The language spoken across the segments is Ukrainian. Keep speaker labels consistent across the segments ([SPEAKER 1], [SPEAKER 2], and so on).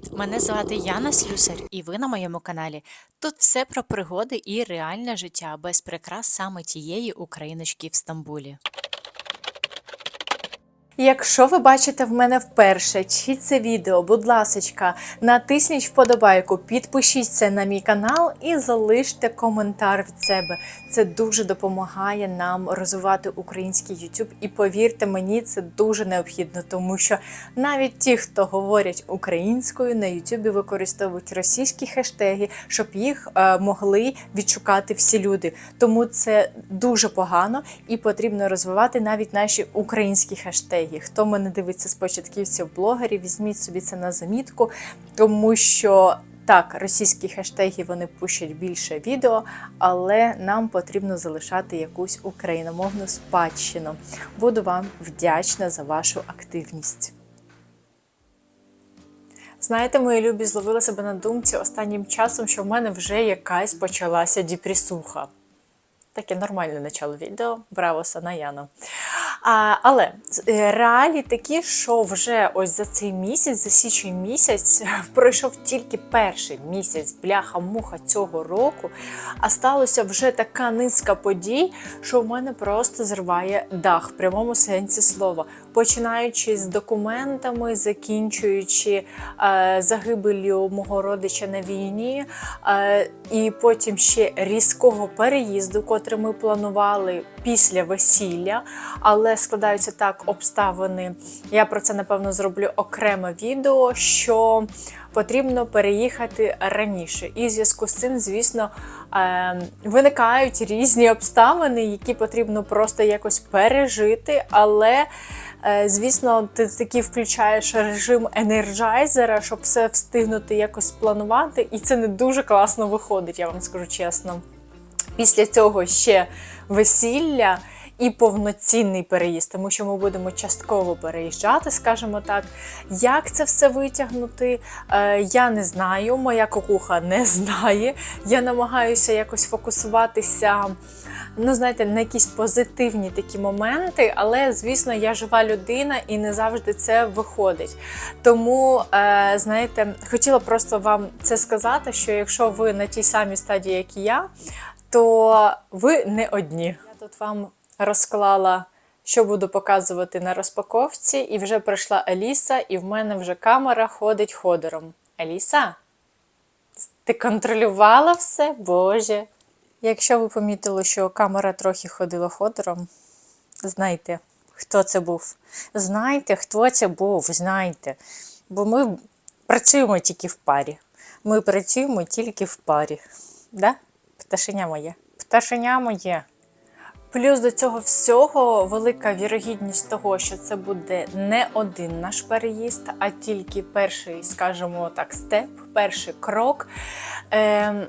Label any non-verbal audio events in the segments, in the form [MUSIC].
[SPEAKER 1] Привіт! Мене звати Яна Слюсар, і ви на моєму каналі. Тут все про пригоди і реальне життя без прикрас саме тієї україночки в Стамбулі. Якщо ви бачите в мене вперше чи це відео, будь ласочка, натисніть вподобайку, підпишіться на мій канал і залиште коментар від себе. Це дуже допомагає нам розвивати український YouTube. І повірте мені, це дуже необхідно, тому що навіть ті, хто говорять українською на YouTube, використовують російські хештеги, щоб їх е, могли відшукати всі люди. Тому це дуже погано і потрібно розвивати навіть наші українські хештеги. Хто мене дивиться з початківців блогерів, візьміть собі це на замітку, тому що. Так, російські хештеги вони пущать більше відео, але нам потрібно залишати якусь україномовну спадщину. Буду вам вдячна за вашу активність. Знаєте, мої любі зловила себе на думці останнім часом, що в мене вже якась почалася діпресуха. Таке нормальне начало відео. Браво, Санаяно. А, але е, реалії такі, що вже ось за цей місяць, за січень місяць, пройшов тільки перший місяць бляха-муха цього року, а сталося вже така низка подій, що в мене просто зриває дах в прямому сенсі слова. Починаючи з документами, закінчуючи е, загибелью мого родича на війні, е, і потім ще різкого переїзду, котрий ми планували після весілля, але складаються так обставини. Я про це напевно зроблю окреме відео, що потрібно переїхати раніше. І в зв'язку з цим, звісно, е, виникають різні обставини, які потрібно просто якось пережити, але. Е, Звісно, ти таки включаєш режим енерджайзера, щоб все встигнути якось планувати, і це не дуже класно виходить, я вам скажу чесно. Після цього ще весілля і повноцінний переїзд, тому що ми будемо частково переїжджати, скажімо так. Як це все витягнути, е, я не знаю, моя кукуха не знає. Я намагаюся якось фокусуватися. Ну, знаєте, на якісь позитивні такі моменти, але, звісно, я жива людина і не завжди це виходить. Тому, е, знаєте, хотіла просто вам це сказати, що якщо ви на тій самій стадії, як і я, то ви не одні. Я тут вам розклала, що буду показувати на розпаковці, і вже прийшла Еліса, і в мене вже камера ходить ходором. Еліса, ти контролювала все? Боже. Якщо ви помітили, що камера трохи ходила ходором, знайте, хто це був. Знайте, хто це був, знайте. Бо ми працюємо тільки в парі. Ми працюємо тільки в парі. Да? Пташеня моє. Пташеня моє. Плюс до цього всього велика вірогідність того, що це буде не один наш переїзд, а тільки перший, скажімо так, степ, перший крок. Ем,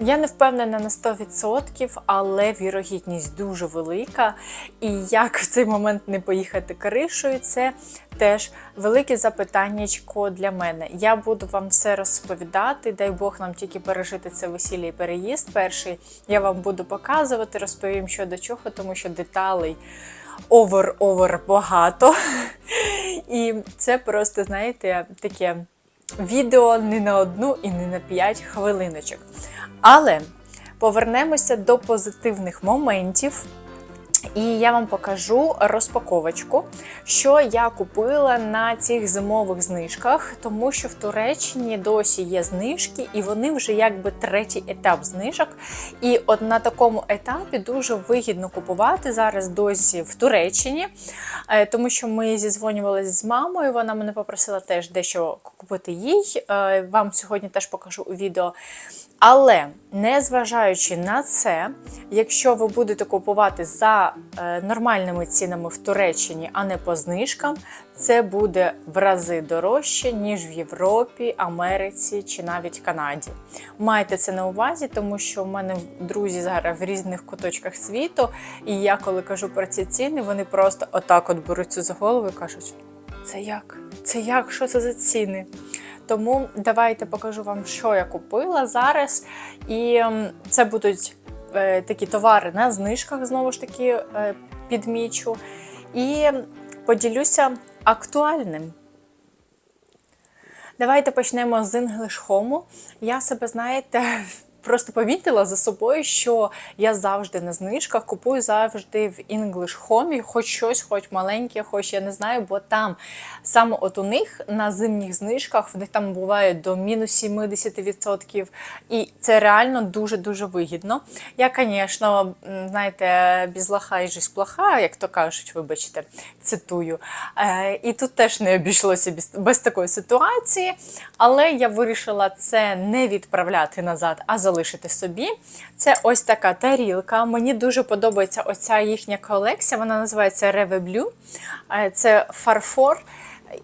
[SPEAKER 1] я не впевнена на 100%, але вірогідність дуже велика. І як в цей момент не поїхати кришою, це теж велике запитаннячко для мене. Я буду вам все розповідати. Дай Бог нам тільки пережити це весілля і переїзд. Перший я вам буду показувати, розповім, що до чого, тому що деталей овер-овер багато. [LAUGHS] І це просто, знаєте, таке відео не на одну і не на п'ять хвилиночок. Але повернемося до позитивних моментів. І я вам покажу розпаковочку, що я купила на цих зимових знижках, тому що в Туреччині досі є знижки, і вони вже якби третій етап знижок. І от на такому етапі дуже вигідно купувати зараз досі в Туреччині, е, тому що ми зізвонювалися з мамою. Вона мене попросила теж дещо купити їй. Е, Вам сьогодні теж покажу у відео. Але незважаючи на це, якщо ви будете купувати за е, нормальними цінами в Туреччині, а не по знижкам, це буде в рази дорожче, ніж в Європі, Америці чи навіть Канаді. Майте це на увазі, тому що в мене друзі зараз в різних куточках світу, і я, коли кажу про ці ціни, вони просто отак от беруться за голову і кажуть: це як? Це як? Що це за ціни? Тому давайте покажу вам, що я купила зараз. І це будуть е, такі товари на знижках, знову ж таки, е, підмічу. І поділюся актуальним. Давайте почнемо з English Home. Я себе, знаєте, просто помітила за собою, що я завжди на знижках купую завжди в English Home, хоч щось, хоч маленьке, хоч я не знаю, бо там саме от у них на зимніх знижках в них там буває до мінус 70%. І це реально дуже-дуже вигідно. Я, звісно, знаєте, без лоха і жизнь плоха, як то кажуть, вибачте, цитую. Е, І тут теж не обійшлося без, такої ситуації. Але я вирішила це не відправляти назад, а залишити собі. Це ось така тарілка. Мені дуже подобається оця їхня колекція. Вона називається Reve Blue. Е, Це фарфор.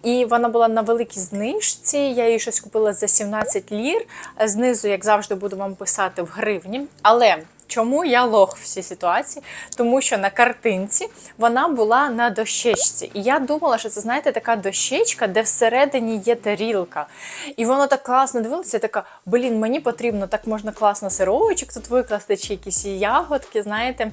[SPEAKER 1] І вона була на великій знижці. Я її щось купила за 17 лір. Знизу, як завжди, буду вам писати в гривні. Але чому я лох в цій ситуації? Тому що на картинці вона була на дощечці. І я думала, що це, знаєте, така дощечка, де всередині є тарілка. І воно так класно дивилося, така, блін, мені потрібно, так можна класно сировочок тут викласти, чи якісь ягодки, знаєте.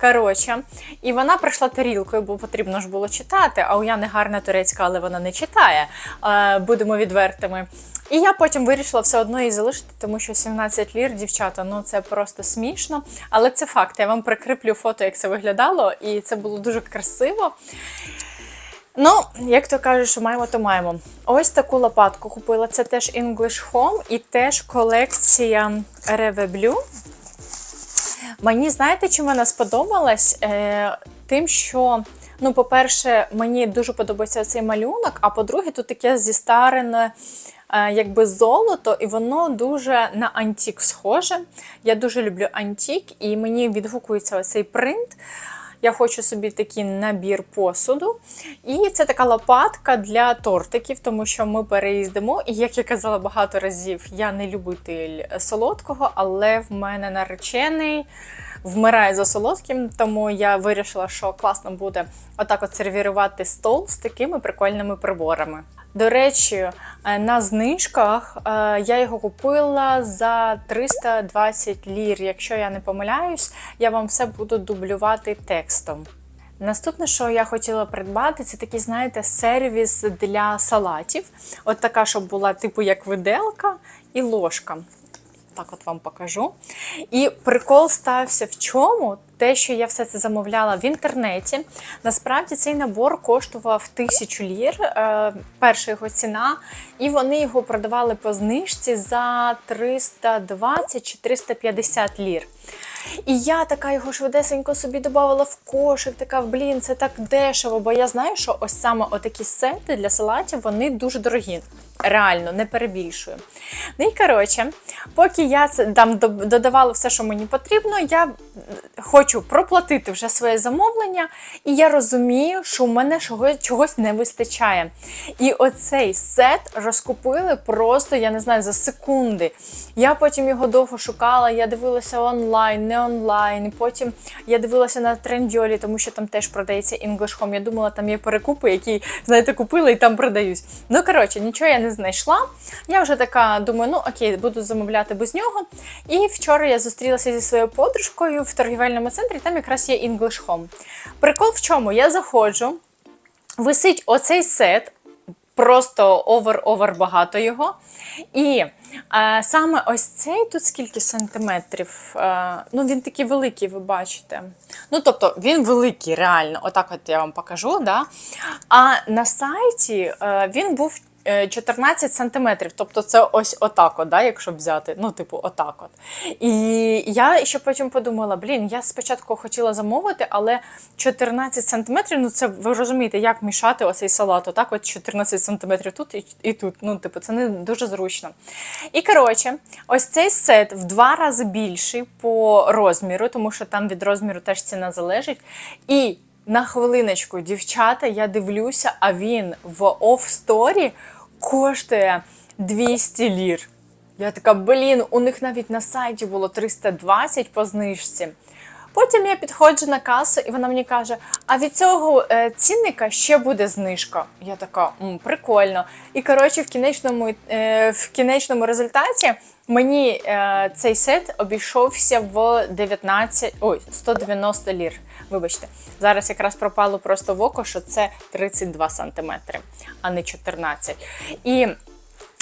[SPEAKER 1] Коротше, і вона прийшла тарілкою, бо потрібно ж було читати. А у Яни гарна турецька, але вона не читає. Е, Будемо відвертими. І я потім вирішила все одно її залишити, тому що 17 лір, дівчата, ну це просто смішно. Але це факт. Я вам прикріплю фото, як це виглядало, і це було дуже красиво. Ну, як то кажуть, що маємо, то маємо. Ось таку лопатку купила. Це теж English Home і теж колекція Reve Blue. Мені знаєте, чим вона сподобалась? Е, Тим, що, ну, по-перше, мені дуже подобається цей малюнок, а по-друге, тут таке зістарене якби золото, і воно дуже на антік схоже. Я дуже люблю антік, і мені відгукується цей принт. Я хочу собі такий набір посуду. І це така лопатка для тортиків, тому що ми переїздимо. І як я казала багато разів, я не любитель солодкого, але в мене наречений вмирає за солодким, тому я вирішила, що класно буде отак от сервірувати стол з такими прикольними приборами. До речі, е, на знижках е, я його купила за 320 лір. Якщо я не помиляюсь, я вам все буду дублювати текстом. Наступне, що я хотіла придбати, це такий, знаєте, сервіс для салатів. От така, щоб була, типу, як виделка і ложка. Так, от вам покажу. І прикол стався в чому? Те, що я все це замовляла в інтернеті. Насправді цей набор коштував тисячу лір, е, перша його ціна, і вони його продавали по знижці за 320 чи 350 лір. І я така його швидесенько собі додавала в кошик, така, блін, це так дешево, бо я знаю, що ось саме отакі сети для салатів вони дуже дорогі. Реально, не перебільшую. Ну і коротше, поки я там додавала все, що мені потрібно, я хочу проплатити вже своє замовлення, і я розумію, що у мене чогось не вистачає. І оцей сет розкупили просто, я не знаю, за секунди. Я потім його довго шукала, я дивилася онлайн, не онлайн. Потім я дивилася на трендьолі, тому що там теж продається English Home. Я думала, там є перекупи, які, знаєте, купила і там продаюсь. Ну, коротше, нічого я не знайшла. Я вже така думаю, ну окей, буду замовляти без нього. І вчора я зустрілася зі своєю подружкою в торгівельному центрі, там якраз є English Home. Прикол в чому? Я заходжу, висить оцей сет. Просто овер-овер багато його. І е, саме ось цей тут скільки сантиметрів. Е, ну, він такий великий, ви бачите. Ну, тобто, він великий, реально. Отак от я вам покажу. Да? А на сайті е, він був 14 сантиметрів, тобто це ось отак, от, да, якщо взяти, ну, типу, отак. от. І я ще потім подумала: блін, я спочатку хотіла замовити, але 14 сантиметрів, ну це ви розумієте, як мішати оцей салат, отак от 14 сантиметрів тут і, і тут. Ну, типу, це не дуже зручно. І коротше, ось цей сет в два рази більший по розміру, тому що там від розміру теж ціна залежить. І на хвилиночку, дівчата, я дивлюся, а він в офсторі коштує 200 лір. Я така, блін, у них навіть на сайті було 320 по знижці. Потім я підходжу на касу, і вона мені каже: а від цього е, цінника ще буде знижка. Я така, М, прикольно. І коротше, в кінечному е, в кінечному результаті мені е, цей сет обійшовся в 19, ой, 190 лір. Вибачте, зараз якраз пропало просто в око, що це 32 сантиметри, а не 14. І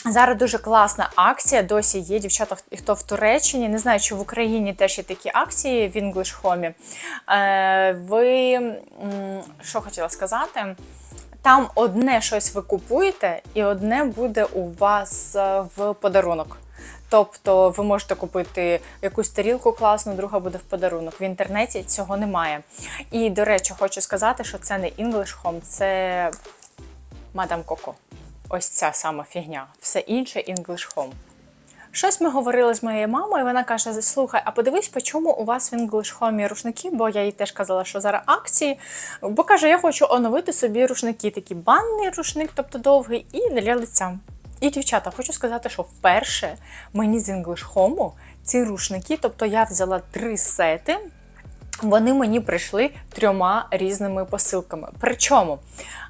[SPEAKER 1] Зараз дуже класна акція, досі є дівчата, хто в Туреччині. Не знаю, чи в Україні теж є такі акції в English Home. Е, ви що хотіла сказати? Там одне щось ви купуєте, і одне буде у вас е, в подарунок. Тобто ви можете купити якусь тарілку класну, друга буде в подарунок. В інтернеті цього немає. І, до речі, хочу сказати, що це не English Home, це Мадам Коко. Ось ця сама фігня. Все інше English Home. Щось ми говорили з моєю мамою, і вона каже: Слухай, а подивись, по чому у вас в English Home рушники, бо я їй теж казала, що зараз акції. Бо каже, я хочу оновити собі рушники, такі банний рушник, тобто довгий, і для лиця. І, дівчата, хочу сказати, що вперше мені з English Home ці рушники, тобто я взяла три сети. Вони мені прийшли трьома різними посилками. Причому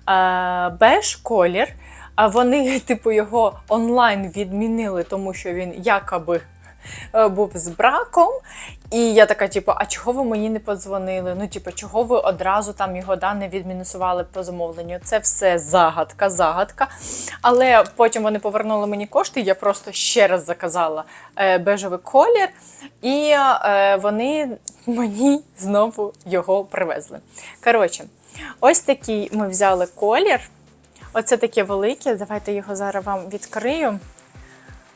[SPEAKER 1] е, беж колір, а вони, [LAUGHS] типу, його онлайн відмінили, тому що він якоби е, був з браком. І я така, типу, а чого ви мені не подзвонили? Ну, типу, чого ви одразу там його да, не відмінусували по замовленню? Це все загадка, загадка. Але потім вони повернули мені кошти, я просто ще раз заказала е, бежевий колір, і е, вони мені знову його привезли. Коротше, ось такий ми взяли колір. Оце таке велике. Давайте його зараз вам відкрию.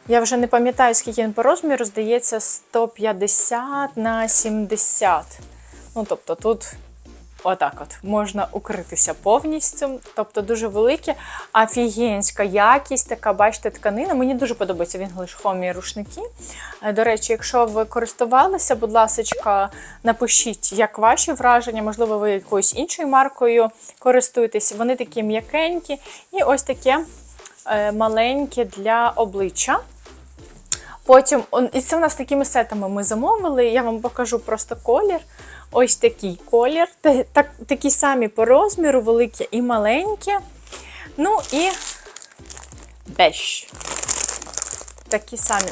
[SPEAKER 1] Я вже не пам'ятаю, скільки він по розміру, здається, 150 на 70. Ну, тобто тут отак от можна укритися повністю. Тобто дуже велике, офігенська якість, така, бачите, тканина. Мені дуже подобається він глишхомі рушники. Е, До речі, якщо ви користувалися, будь ласка, напишіть, як ваші враження, можливо, ви якоюсь іншою маркою користуєтесь. Вони такі м'якенькі. І ось таке е, маленьке для обличчя. Потім, і це у нас такими сетами ми замовили. Я вам покажу просто колір. Ось такий колір. Так, такі самі по розміру, великі і маленькі. Ну і беж. Такі самі.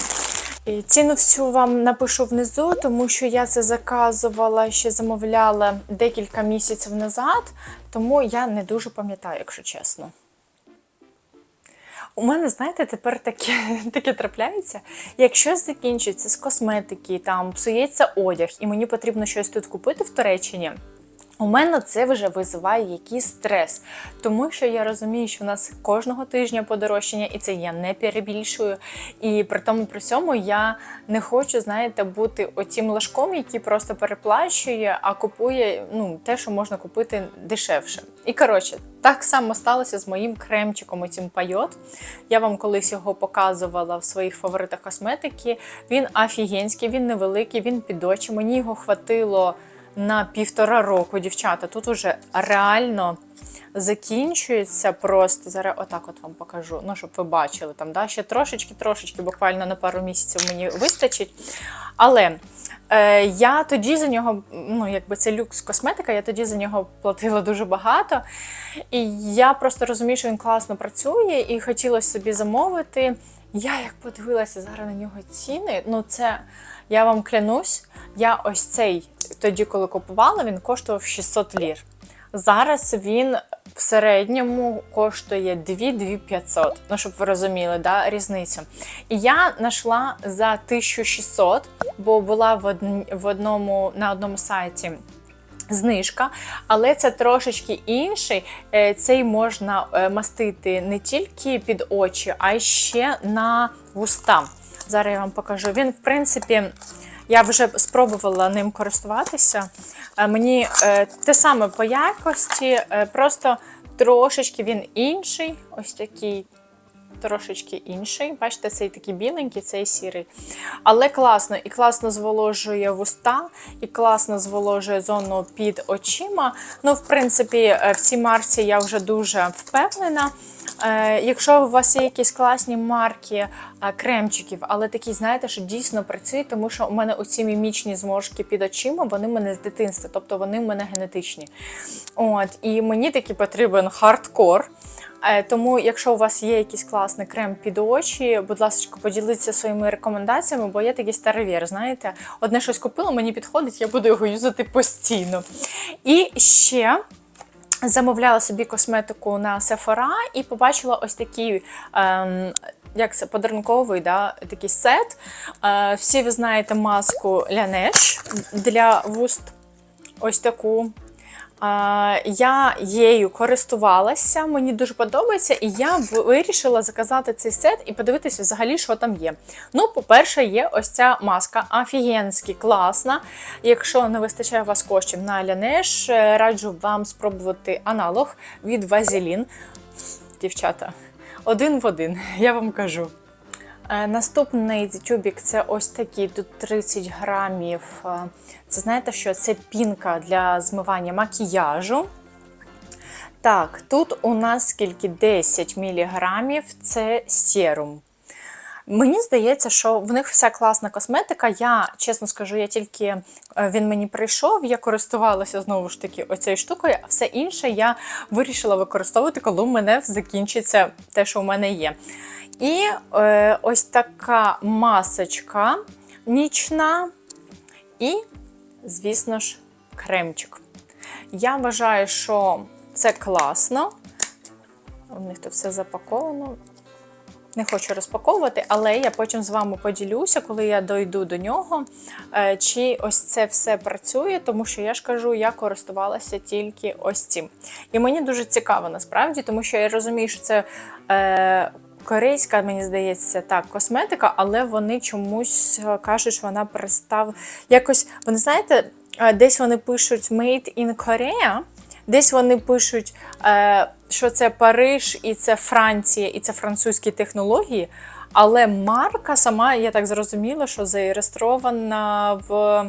[SPEAKER 1] І ціну всю вам напишу внизу, тому що я це заказувала, ще замовляла декілька місяців назад, тому я не дуже пам'ятаю, якщо чесно. У мене, знаєте, тепер таке, [LAUGHS] таке трапляється. Якщо закінчиться з косметики, там псується одяг, і мені потрібно щось тут купити в Туреччині. У мене це вже визиває якийсь стрес, тому що я розумію, що в нас кожного тижня подорожчання, і це я не перебільшую. І при тому при цьому я не хочу, знаєте, бути оцім ложком, який просто переплачує, а купує ну, те, що можна купити дешевше. І коротше, так само сталося з моїм кремчиком, оцім пайот. Я вам колись його показувала в своїх фаворитах косметики. Він офігенський, він невеликий, він під очі. Мені його хватило на півтора року, дівчата. Тут уже реально закінчується просто. Зараз отак от вам покажу. Ну, щоб ви бачили там, да? ще трошечки-трошечки, буквально на пару місяців мені вистачить. Але е, я тоді за нього, ну якби це люкс косметика, я тоді за нього платила дуже багато. І я просто розумію, що він класно працює, і хотілося собі замовити. Я як подивилася зараз на нього ціни, ну це я вам клянусь, я ось цей тоді, коли купувала, він коштував 600 лір. Зараз він в середньому коштує 2-2500. Ну, щоб ви розуміли, да, різницю. І я знайшла за 1600, бо була в, в одному, на одному сайті. Знижка, але це трошечки інший. Е, Цей можна е, мастити не тільки під очі, а ще на вуста. Зараз я вам покажу. Він, в принципі, я вже спробувала ним користуватися. Е, Мені е, те саме по якості, е, просто трошечки він інший. Ось такий трошечки інший. Бачите, цей такий біленький, цей сірий. Але класно, і класно зволожує вуста, і класно зволожує зону під очима. Ну, в принципі, в цій марці я вже дуже впевнена. Е, Якщо у вас є якісь класні марки е, кремчиків, але такі, знаєте, що дійсно працюють, тому що у мене оці мімічні зморшки під очима, вони в мене з дитинства, тобто вони в мене генетичні. От, і мені таки потрібен хардкор. Е, Тому, якщо у вас є якийсь класний крем під очі, будь ласка, поділіться своїми рекомендаціями, бо я такий старовір, знаєте, одне щось купила, мені підходить, я буду його юзати постійно. І ще. Замовляла собі косметику на Sephora і побачила ось такий ем, як це, подарунковий да, такий сет. Е, всі ви знаєте маску Laneige для вуст. Ось таку. Я її користувалася, мені дуже подобається, і я вирішила заказати цей сет і подивитися взагалі, що там є. Ну, по-перше, є ось ця маска офігенськи класна. Якщо не вистачає у вас коштів на Laneige, е, раджу вам спробувати аналог від Vaseline. Дівчата, один в один, я вам кажу. Е, Наступний тюбік це ось такий, тут 30 грамів. Е, Це знаєте що? Це пінка для змивання макіяжу. Так, тут у нас скільки 10 міліграмів це серум. Мені здається, що в них вся класна косметика. Я чесно скажу, я тільки е, він мені прийшов, я користувалася знову ж таки оцією штукою, а все інше я вирішила використовувати, коли у мене закінчиться те, що у мене є. І е, ось така масочка нічна, і, звісно ж, кремчик. Я вважаю, що це класно. У них тут все запаковано. Не хочу розпаковувати, але я потім з вами поділюся, коли я дойду до нього, е, чи ось це все працює, тому що я ж кажу, я користувалася тільки ось цим. І мені дуже цікаво насправді, тому що я розумію, що це е, корейська, мені здається, так, косметика, але вони чомусь е, кажуть, що вона пристав. Якось, вони знаєте, е, десь вони пишуть Made in Korea, Десь вони пишуть, е, що це Париж і це Франція, і це французькі технології. Але марка сама, я так зрозуміла, що зареєстрована в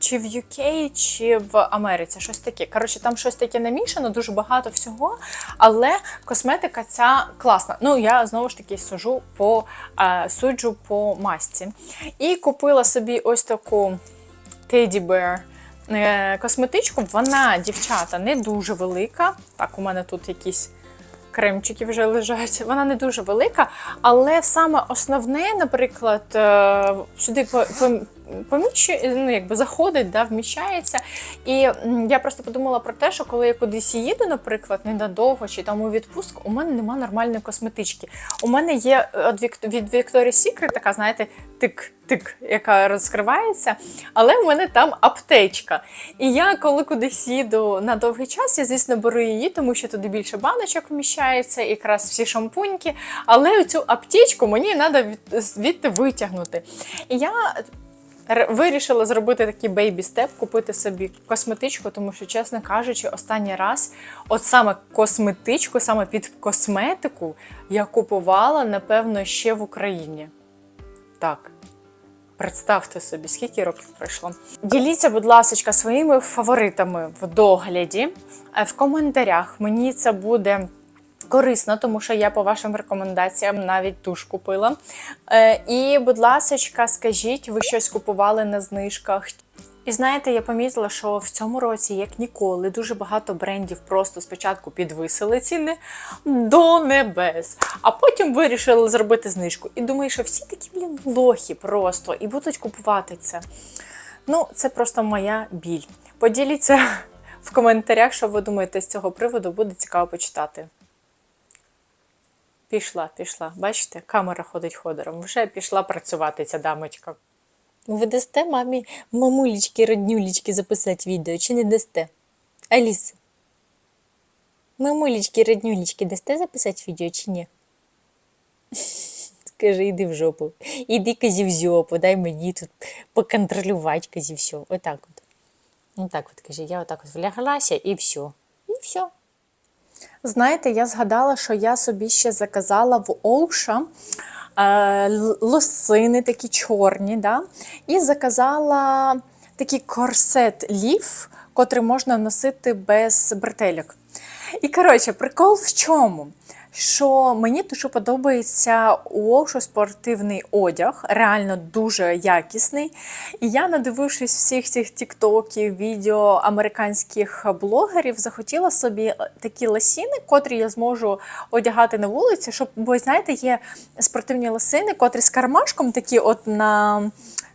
[SPEAKER 1] чи в UK, чи в Америці. Щось таке. Коротше, там щось таке намішано, дуже багато всього. Але косметика ця класна. Ну, я знову ж таки сужу по, е, суджу по масці. І купила собі ось таку Teddy Bear косметичку. Вона, дівчата, не дуже велика. Так, у мене тут якісь кремчики вже лежать. Вона не дуже велика, але саме основне, наприклад, е, сюди поміщує, ну, якби заходить, да, вміщається. І я просто подумала про те, що коли я кудись їду, наприклад, ненадовго чи там у відпустку, у мене нема нормальної косметички. У мене є е, від Victoria's Secret така, знаєте, тик-тик, яка розкривається, але в мене там аптечка. І я, коли кудись їду на довгий час, я, звісно, беру її, тому що туди більше баночок вміщається, якраз всі шампуньки. Але цю аптечку мені треба від, звідти витягнути. І я вирішила зробити такий бейбі степ, купити собі косметичку, тому що, чесно кажучи, останній раз, от саме косметичку, саме під косметику, я купувала, напевно, ще в Україні. Так. Представте собі, скільки років пройшло. Діліться, будь ласка, своїми фаворитами в догляді е, в коментарях. Мені це буде корисно, тому що я по вашим рекомендаціям навіть туш купила. Е, І, будь ласка, скажіть, ви щось купували на знижках? І знаєте, я помітила, що в цьому році, як ніколи, дуже багато брендів просто спочатку підвисили ціни до небес, а потім вирішили зробити знижку. І думаю, що всі такі блін лохи просто і будуть купувати це. Ну, це просто моя біль. Поділіться в коментарях, що ви думаєте з цього приводу, буде цікаво почитати. Пішла, пішла. Бачите, камера ходить ходором. Вже пішла працювати ця дамочка. Ви дасте мамі мамулечки, роднюлечки записати відео, чи не дасте? Аліса. Мамулечки, роднюлечки, дасте записати відео, чи ні? [LAUGHS] Скажи, іди в жопу. Іди, казі, в дай мені тут поконтролювати, казі, все. Отак от. Отак от, кажи, я отак от вляглася і все. І все. Знаєте, я згадала, що я собі ще заказала в Оуша е, лосини такі чорні, да? і заказала такий корсет ліф, котрий можна носити без бретелек. І коротше, прикол в чому? Що мені дуже подобається у Оушу спортивний одяг, реально дуже якісний. І я, надивившись всіх цих тіктоків, відео американських блогерів, захотіла собі такі лосіни, котрі я зможу одягати на вулиці, щоб, бо знаєте, є спортивні лосини, котрі з кармашком такі от на.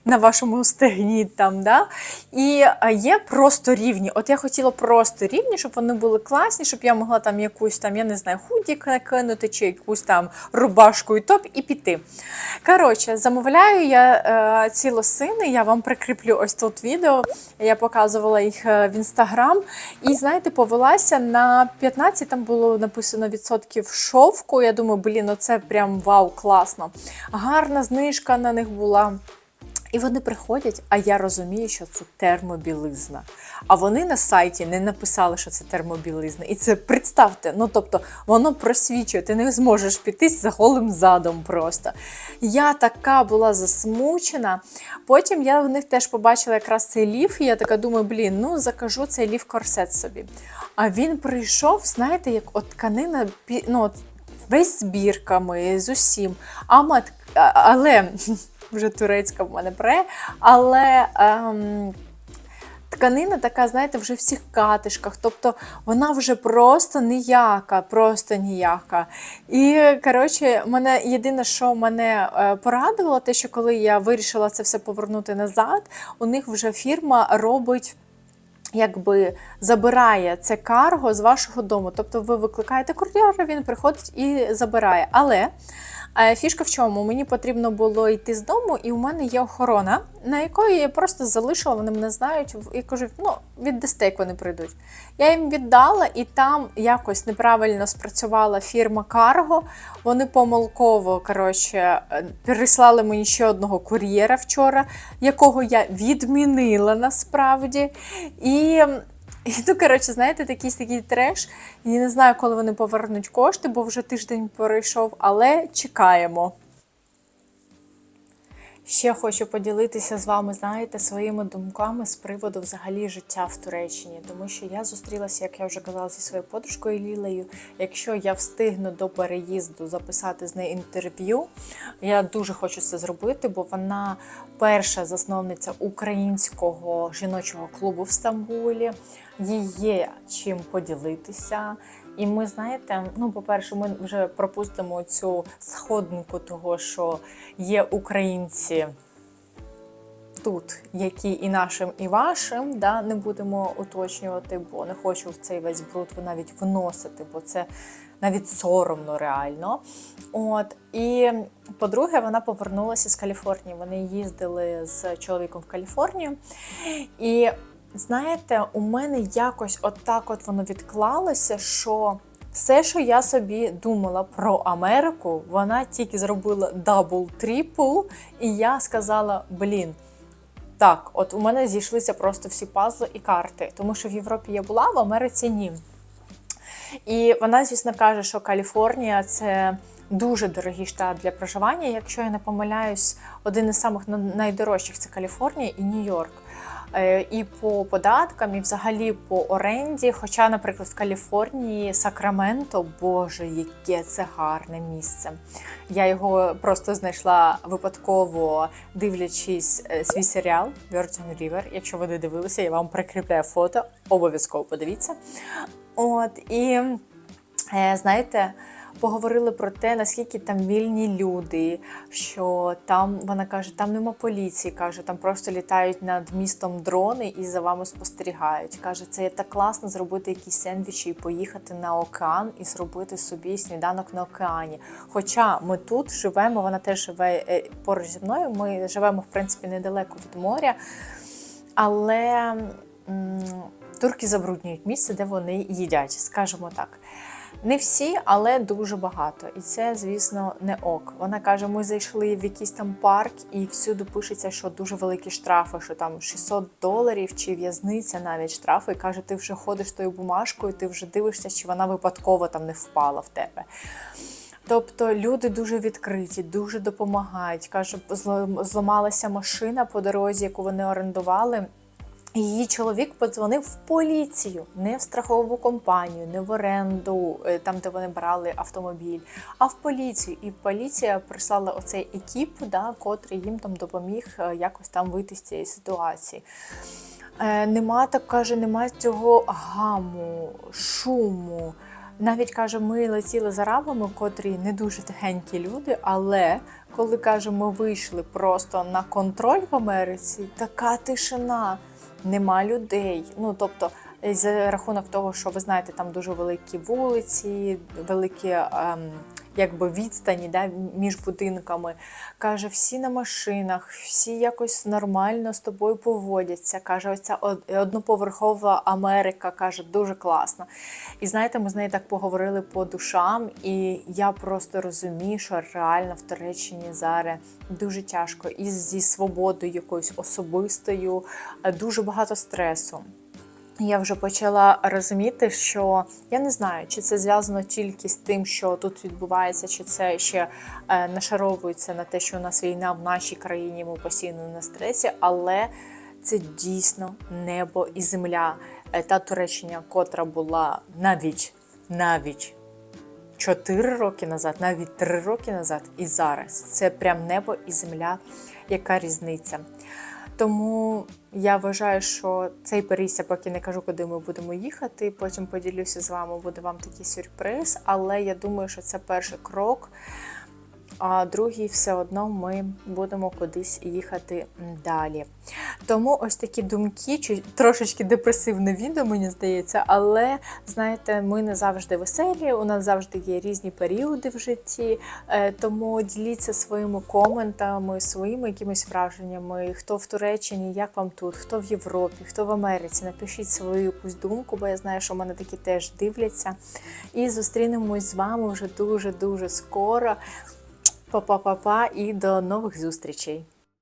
[SPEAKER 1] На вашому стегні там, да? І е, є просто рівні. От я хотіла просто рівні, щоб вони були класні, щоб я могла там якусь там, я не знаю, худік накинути чи якусь там рубашку і топ і піти. Коротше, замовляю я е, ці лосини, я вам прикріплю ось тут відео. Я показувала їх е, в інстаграм. І знаєте, повелася на 15, там було написано відсотків шовку. Я думаю, блін, ну це прям вау, класно. Гарна знижка на них була. І вони приходять, а я розумію, що це термобілизна. А вони на сайті не написали, що це термобілизна. І це представте, ну тобто воно просвічує, ти не зможеш піти за голим задом просто. Я така була засмучена. Потім я в них теж побачила якраз цей ліф, і я така думаю, блін, ну закажу цей ліф корсет собі. А він прийшов, знаєте, як от тканина, ну, от весь з з усім. А мат, але вже турецька в мене пре, але. Ем, Тканина така, знаєте, вже в цих катишках, тобто вона вже просто ніяка, просто ніяка. І коротше, мене єдине, що мене е, порадувало, те, що коли я вирішила це все повернути назад, у них вже фірма робить. Якби забирає це карго з вашого дому. Тобто ви викликаєте кур'єра, він приходить і забирає. Але фішка в чому? Мені потрібно було йти з дому, і у мене є охорона, на якої я просто залишила, вони мене знають, і кажуть, ну, віддасте, як вони прийдуть. Я їм віддала, і там якось неправильно спрацювала фірма Карго. Вони помилково коротше, е, переслали мені ще одного кур'єра вчора, якого я відмінила насправді. І, і ну, коротше, знаєте, такий такий треш. Я не знаю, коли вони повернуть кошти, бо вже тиждень пройшов, але чекаємо. Ще хочу поділитися з вами, знаєте, своїми думками з приводу взагалі життя в Туреччині, тому що я зустрілася, як я вже казала, зі своєю подружкою Лілею. Якщо я встигну до переїзду записати з нею інтерв'ю, я дуже хочу це зробити, бо вона перша засновниця українського жіночого клубу в Стамбулі. Їй є чим поділитися. І ми знаєте, ну, по-перше, ми вже пропустимо цю сходинку того, що є українці тут, які і нашим, і вашим, да, не будемо уточнювати, бо не хочу в цей весь бруд навіть вносити, бо це навіть соромно реально. От і по-друге, вона повернулася з Каліфорнії. Вони їздили з чоловіком в Каліфорнію. І знаєте, у мене якось отак от воно відклалося, що все, що я собі думала про Америку, вона тільки зробила дабл трипл, і я сказала: блін. Так, от у мене зійшлися просто всі пазли і карти, тому що в Європі я була, в Америці ні. І вона, звісно, каже, що Каліфорнія це дуже дорогий штат для проживання. Якщо я не помиляюсь, один із самих найдорожчих це Каліфорнія і Нью-Йорк. Е, І по податкам, і взагалі по оренді. Хоча, наприклад, в Каліфорнії Сакраменто, боже, яке це гарне місце. Я його просто знайшла випадково, дивлячись е, свій серіал Virgin River. Якщо ви не дивилися, я вам прикріпляю фото, обов'язково подивіться. От і е, знаєте. Поговорили про те, наскільки там вільні люди, що там вона каже, там нема поліції. каже, там просто літають над містом дрони і за вами спостерігають. Каже, це так класно зробити якісь сендвічі і поїхати на океан і зробити собі сніданок на океані. Хоча ми тут живемо, вона теж живе е, поруч зі мною. Ми живемо в принципі недалеко від моря, але турки забруднюють місце, де вони їдять, скажімо так. Не всі, але дуже багато. І це, звісно, не ок. Вона каже: ми зайшли в якийсь там парк, і всюди пишеться, що дуже великі штрафи, що там 600 доларів чи в'язниця навіть штрафи. І каже, ти вже ходиш тою бумажкою, ти вже дивишся, чи вона випадково там не впала в тебе. Тобто люди дуже відкриті, дуже допомагають. Каже, зламалася машина по дорозі, яку вони орендували. Її чоловік подзвонив в поліцію, не в страхову компанію, не в оренду, е, там де вони брали автомобіль, а в поліцію. І поліція прислала оцей екіп, да, котрий їм там допоміг е, якось там вийти з цієї ситуації. Е, нема так каже, нема цього гаму, шуму. Навіть каже, ми летіли з арабами, котрі не дуже тихенькі люди, але коли каже, ми вийшли просто на контроль в Америці, така тишина, нема людей. Ну тобто, за рахунок того, що ви знаєте, там дуже великі вулиці, великі. Ем, Якби відстані да, між будинками. Каже, всі на машинах, всі якось нормально з тобою поводяться. Каже, оця од- одноповерхова Америка каже, дуже класна. І знаєте, ми з нею так поговорили по душам, і я просто розумію, що реально в Туреччині зараз дуже тяжко і зі свободою якоюсь особистою, е, дуже багато стресу. Я вже почала розуміти, що я не знаю, чи це зв'язано тільки з тим, що тут відбувається, чи це ще е, нашаровується на те, що у нас війна в нашій країні, ми постійно на стресі, але це дійсно небо і земля. Е, Та Туреччина, котра була навіть навіть 4 роки назад, навіть 3 роки назад, і зараз це прям небо і земля, яка різниця. Тому я вважаю, що цей періс, я поки не кажу, куди ми будемо їхати. Потім поділюся з вами, буде вам такий сюрприз. Але я думаю, що це перший крок. А другий все одно ми будемо кудись їхати далі. Тому ось такі думки, чи- трошечки депресивне відео, мені здається, але знаєте, ми не завжди веселі, у нас завжди є різні періоди в житті. Е, Тому діліться своїми коментами, своїми якимись враженнями, хто в Туреччині, як вам тут, хто в Європі, хто в Америці. Напишіть свою якусь думку, бо я знаю, що в мене такі теж дивляться. І зустрінемось з вами вже дуже-дуже скоро. Па-па-па-па і до нових зустрічей!